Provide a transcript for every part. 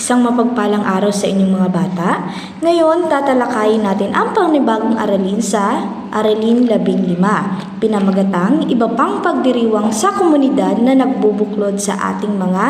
Isang mapagpalang araw sa inyong mga bata. Ngayon, tatalakayin natin ang panibagong aralin sa Aralin 15, pinamagatang iba pang pagdiriwang sa komunidad na nagbubuklod sa ating mga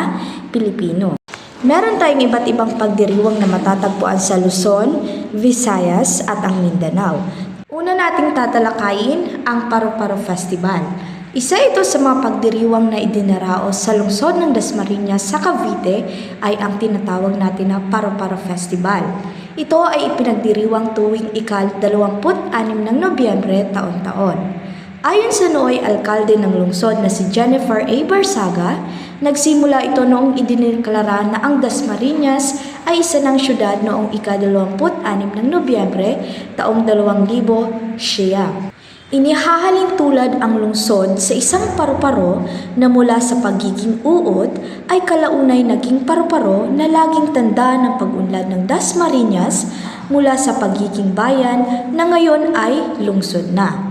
Pilipino. Meron tayong iba't ibang pagdiriwang na matatagpuan sa Luzon, Visayas at ang Mindanao. Una nating tatalakayin ang Paro-Paro Festival. Isa ito sa mga pagdiriwang na idinaraos sa lungsod ng Dasmariñas sa Cavite ay ang tinatawag natin na Paro-Paro Festival. Ito ay ipinagdiriwang tuwing ikal-26 ng Nobyembre taon-taon. Ayon sa nooy alkalde ng lungsod na si Jennifer A. Barsaga, nagsimula ito noong idineklara na ang Dasmariñas ay isa ng syudad noong ika-26 ng Nobyembre taong 2000 siya. Inihahalin tulad ang lungsod sa isang paru-paro na mula sa pagiging uod ay kalaunay naging paru-paro na laging tanda ng pag-unlad ng Dasmariñas mula sa pagiging bayan na ngayon ay lungsod na.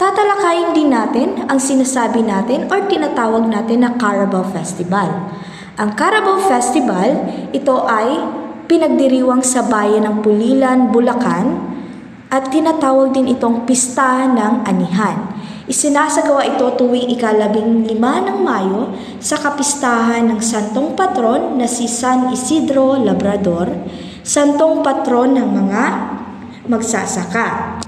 Tatalakayin din natin ang sinasabi natin or tinatawag natin na Carabao Festival. Ang Carabao Festival, ito ay pinagdiriwang sa bayan ng Pulilan, Bulacan at tinatawag din itong Pista ng Anihan. Isinasagawa ito tuwing ikalabing lima ng Mayo sa kapistahan ng Santong Patron na si San Isidro Labrador, Santong Patron ng mga magsasaka.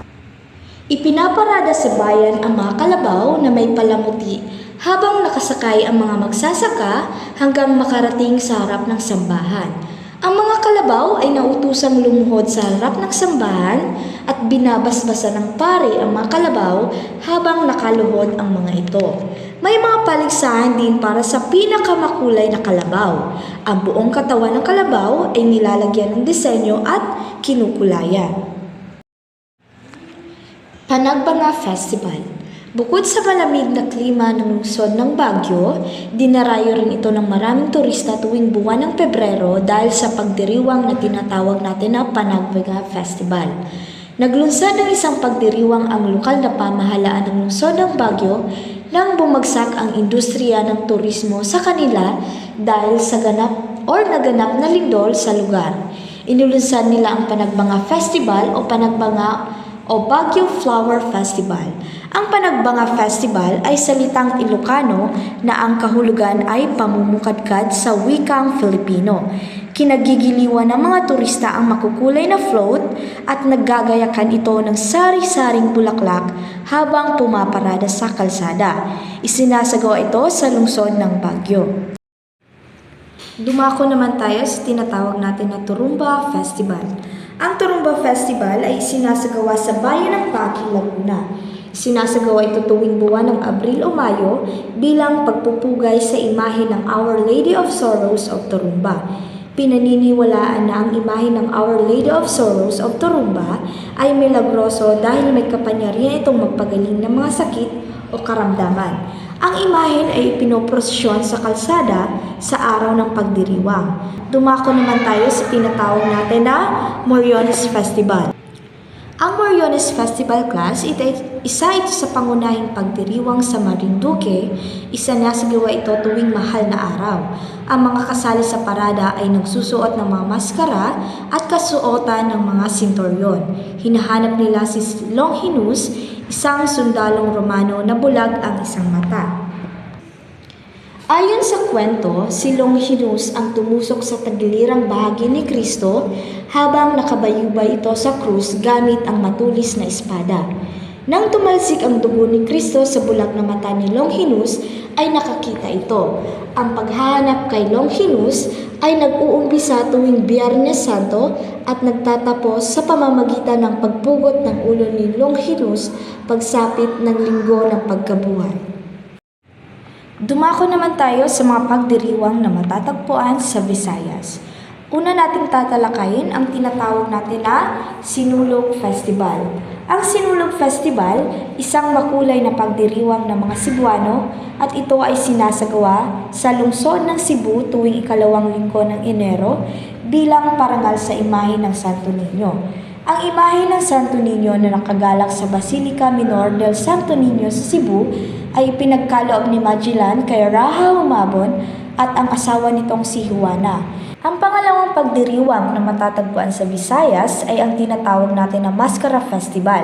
Ipinaparada sa bayan ang mga kalabaw na may palamuti habang nakasakay ang mga magsasaka hanggang makarating sa harap ng sambahan. Ang mga kalabaw ay nautusang lumuhod sa harap ng sambahan at binabasbasan ng pare ang mga kalabaw habang nakaluhod ang mga ito. May mga paligsahan din para sa pinakamakulay na kalabaw. Ang buong katawan ng kalabaw ay nilalagyan ng disenyo at kinukulayan. Panagbanga Festival Bukod sa malamig na klima ng lungsod ng Baguio, dinarayo rin ito ng maraming turista tuwing buwan ng Pebrero dahil sa pagdiriwang na tinatawag natin na Panagbanga Festival. Naglunsad ng isang pagdiriwang ang lokal na pamahalaan ng lungsod ng Baguio nang bumagsak ang industriya ng turismo sa kanila dahil sa ganap or naganap na lindol sa lugar. Inulunsad nila ang Panagbanga Festival o Panagbanga o Baguio Flower Festival. Ang Panagbanga Festival ay salitang Ilocano na ang kahulugan ay pamumukadkad sa wikang Filipino. Kinagigiliwan ng mga turista ang makukulay na float at naggagayakan ito ng sari-saring bulaklak habang pumaparada sa kalsada. Isinasagawa ito sa lungsod ng Baguio. Dumako naman tayo sa tinatawag natin na Turumba Festival. Ang Turumba Festival ay sinasagawa sa bayan ng Paki, Laguna. Sinasagawa ito tuwing buwan ng Abril o Mayo bilang pagpupugay sa imahe ng Our Lady of Sorrows of Turumba. Pinaniniwalaan na ang imahe ng Our Lady of Sorrows of Turumba ay milagroso dahil may kapangyarihan itong magpagaling ng mga sakit o karamdaman. Ang imahen ay ipinoprosesyon sa kalsada sa araw ng pagdiriwang. Dumako naman tayo sa tinatawag natin na Moriones Festival. Ang Moriones Festival class, ito isa ito sa pangunahing pagdiriwang sa Marinduque, isa na sa gawa ito tuwing mahal na araw. Ang mga kasali sa parada ay nagsusuot ng mga maskara at kasuotan ng mga sintoryon. Hinahanap nila si Longinus, isang sundalong Romano na bulag ang isang mata. Ayon sa kwento, si Longinus ang tumusok sa tagilirang bahagi ni Kristo habang nakabayubay ito sa krus gamit ang matulis na espada. Nang tumalsik ang dugo ni Kristo sa bulag na mata ni Longinus, ay nakakita ito. Ang paghahanap kay Longinus ay nag-uumpisa tuwing Biyernes Santo at nagtatapos sa pamamagitan ng pagpugot ng ulo ni Longinus pagsapit ng linggo ng pagkabuhay. Dumako naman tayo sa mga pagdiriwang na matatagpuan sa Visayas. Una nating tatalakayin ang tinatawag natin na Sinulog Festival. Ang Sinulog Festival, isang makulay na pagdiriwang ng mga Cebuano at ito ay sinasagawa sa lungsod ng Cebu tuwing ikalawang linggo ng Enero bilang parangal sa imahe ng Santo Niño. Ang imahe ng Santo Niño na nakagalak sa Basilica Minor del Santo Niño sa Cebu ay pinagkaloob ni Magellan kay Raha Humabon at ang asawa nitong si Juana. Ang pangalawang pagdiriwang na matatagpuan sa Visayas ay ang tinatawag natin na Mascara Festival.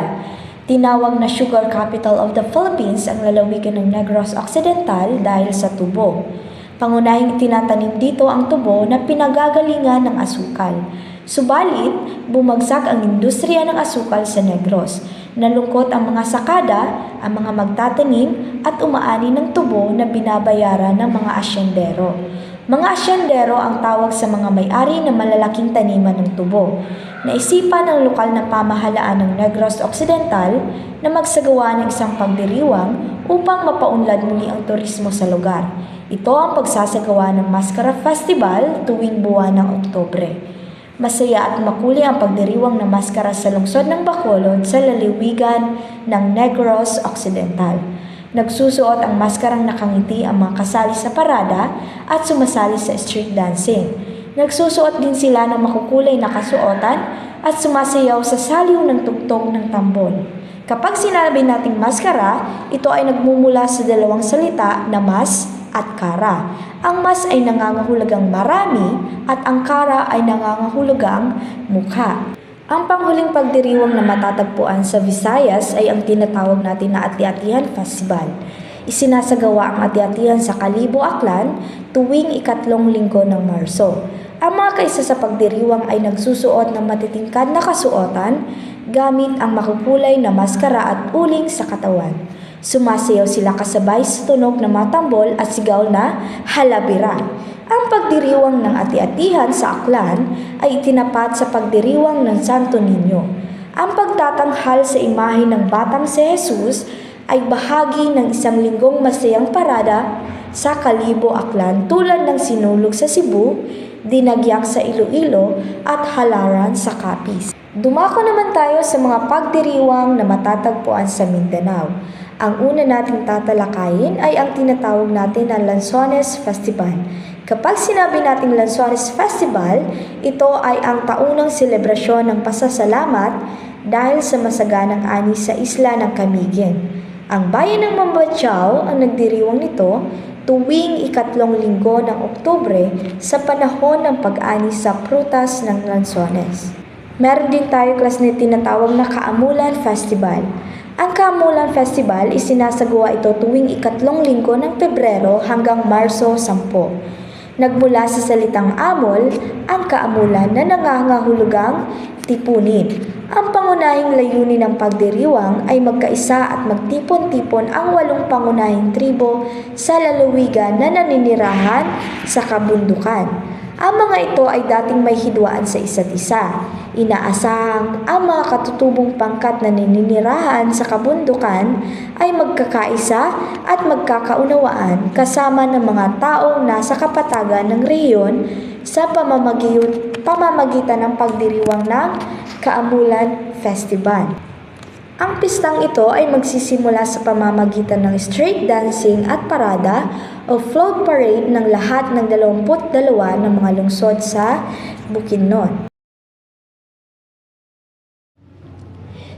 Tinawag na Sugar Capital of the Philippines ang lalawigan ng Negros Occidental dahil sa tubo. Pangunahing tinatanim dito ang tubo na pinagagalingan ng asukal. Subalit, bumagsak ang industriya ng asukal sa Negros. Nalungkot ang mga sakada, ang mga magtatanim at umaani ng tubo na binabayaran ng mga asyendero. Mga asyendero ang tawag sa mga may-ari ng malalaking taniman ng tubo. Naisipan ng lokal na pamahalaan ng Negros Occidental na magsagawa ng isang pagdiriwang upang mapaunlad muli ang turismo sa lugar. Ito ang pagsasagawa ng Mascara Festival tuwing buwan ng Oktobre. Masaya at makuli ang pagdiriwang ng maskara sa lungsod ng Bacolod sa laliwigan ng Negros Occidental. Nagsusuot ang maskarang nakangiti ang mga kasali sa parada at sumasali sa street dancing. Nagsusuot din sila ng makukulay na kasuotan at sumasayaw sa saliw ng tugtog ng tambol. Kapag sinabi nating maskara, ito ay nagmumula sa dalawang salita na mas at kara. Ang mas ay nangangahulugang marami at ang kara ay nangangahulugang mukha. Ang panghuling pagdiriwang na matatagpuan sa Visayas ay ang tinatawag natin na Ati-Atihan Festival. Isinasagawa ang Ati-Atihan sa Kalibo, Aklan tuwing ikatlong linggo ng Marso. Ang mga kaisa sa pagdiriwang ay nagsusuot ng matitingkad na kasuotan gamit ang makukulay na maskara at uling sa katawan. Sumasayaw sila kasabay sa tunog ng mga tambol at sigaw na halabira. Ang pagdiriwang ng ati-atihan sa Aklan ay itinapat sa pagdiriwang ng Santo Niño. Ang pagtatanghal sa imahe ng Batang si Jesus ay bahagi ng isang linggong masayang parada sa Kalibo, Aklan tulad ng sinulog sa Cebu, dinagyak sa Iloilo at halaran sa Capiz. Dumako naman tayo sa mga pagdiriwang na matatagpuan sa Mindanao. Ang una nating tatalakayin ay ang tinatawag natin na Lanzones Festival. Kapag sinabi nating Lanzones Festival, ito ay ang taunang selebrasyon ng pasasalamat dahil sa masaganang ani sa isla ng Camiguin. Ang bayan ng Mambachaw ang nagdiriwang nito tuwing ikatlong linggo ng Oktubre sa panahon ng pag-ani sa prutas ng Lanzones. Meron din tayo klas na tinatawag na Kaamulan Festival. Ang Kaamulan Festival isinasagawa ito tuwing ikatlong linggo ng Pebrero hanggang Marso 10. Nagmula sa salitang amol, ang kaamulan na nangangahulugang tipunin. Ang pangunahing layunin ng pagdiriwang ay magkaisa at magtipon-tipon ang walong pangunahing tribo sa lalawigan na naninirahan sa kabundukan. Ang mga ito ay dating may hidwaan sa isa't isa. Inaasahang ang mga katutubong pangkat na naninirahan sa kabundukan ay magkakaisa at magkakaunawaan kasama ng mga taong nasa kapatagan ng rehiyon sa pamamagi- pamamagitan ng pagdiriwang ng Kaamulan Festival. Ang pistang ito ay magsisimula sa pamamagitan ng street dancing at parada o float parade ng lahat ng 22 ng mga lungsod sa Bukidnon.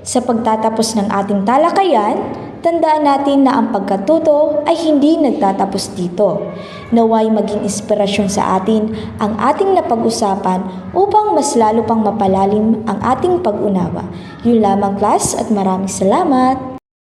Sa pagtatapos ng ating talakayan, tandaan natin na ang pagkatuto ay hindi nagtatapos dito. Naway maging inspirasyon sa atin ang ating napag-usapan upang mas lalo pang mapalalim ang ating pag-unawa. Yun lamang class at maraming salamat!